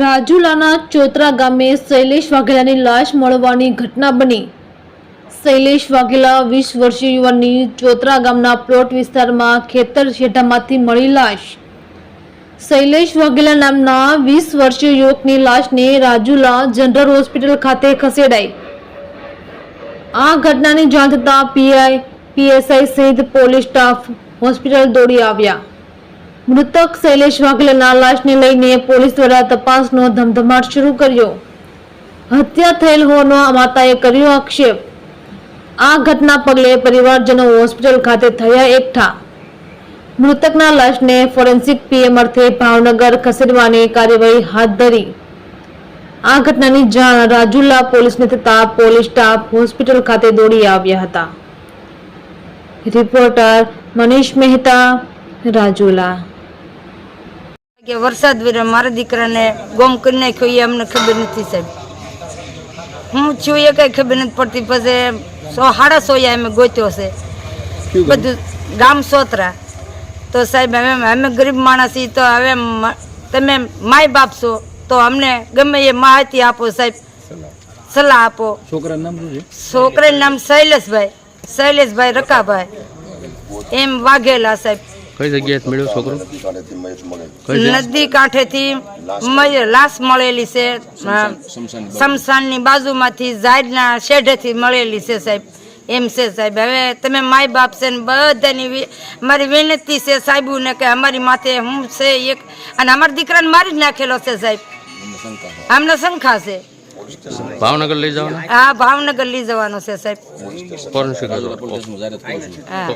રાજુલાના ચોતરા ગામે શૈલેષ વાઘેલાની લાશ મળવાની ઘટના બની. શૈલેષ વાઘેલા વીસ વર્ષીય યુવાનની ચોતરા ગામના પ્લોટ વિસ્તારમાં ખેતર શેઢામાંથી મળી લાશ. શૈલેષ વાઘેલા નામના વીસ વર્ષીય યુવકની લાશને રાજુલા જનરલ હોસ્પિટલ ખાતે ખસેડાઈ. આ ઘટનાની જાણ થતાં પીઆઈ, પીએસઆઈ સહિત પોલીસ સ્ટાફ હોસ્પિટલ દોડી આવ્યા. મૃતક શૈલેષ વાઘેલાના લાશને લઈને પોલીસ દ્વારા તપાસનો ધમધમાટ શરૂ કર્યો. હત્યા થયેલ હોવાનો માતાએ કર્યો આક્ષેપ. આ ઘટના પગલે પરિવારજનો હોસ્પિટલ ખાતે થયા એકઠા. મૃતકના લાશને ફોરેન્સિક પીએમ અર્થે ભાવનગર ખસેડવાની કાર્યવાહી હાથ ધરી. આ ઘટનાની જાણ રાજુલા પોલીસને થતા પોલીસ સ્ટાફ હોસ્પિટલ ખાતે દોડી આવ્યા હતા. રિપોર્ટર મનીષ મહેતા, રાજુલા. કે વરસાદ વિરા મારા દીકરાને ગોમ કરી નાખ્યો એ અમને ખબર નથી સાહેબ. હું છું એ કઈ ખબર નથી પડતી. પછી સો સાડા સોયા અમે ગોત્યો છે. બધું ગામ સોતરા. તો સાહેબ હવે અમે ગરીબ માણસ તો હવે તમે માય બાપ છો તો અમને ગમે એ માહિતી આપો સાહેબ. સલાહ આપો. છોકરાનું નામ શું છે? છોકરાનું નામ શૈલેષભાઈ. શૈલેષભાઈ રકાભાઈ. એમ વાઘેલા સાહેબ. કઈ જગ્યાએ મળ્યો છોકરો? નદી કાંઠેથી મય- લાશ મળેલી છે. શમશાનની બાજુમાંથી ઝાડના શેઢેથી મળેલી છે સાહેબ. એમ છે સાહેબ. હવે તમે માય બાપ છે ને બધાની મારી વિનંતી છે સાહેબુને કે અમારી માથે હું છે એક અને અમારા દીકરાને મારી જ નાખેલો છે સાહેબ. અમને શંખા છે. ભાવનગર લઈ જવાનો? હા ભાવનગર લઈ જવાનો છે સાહેબ. હા.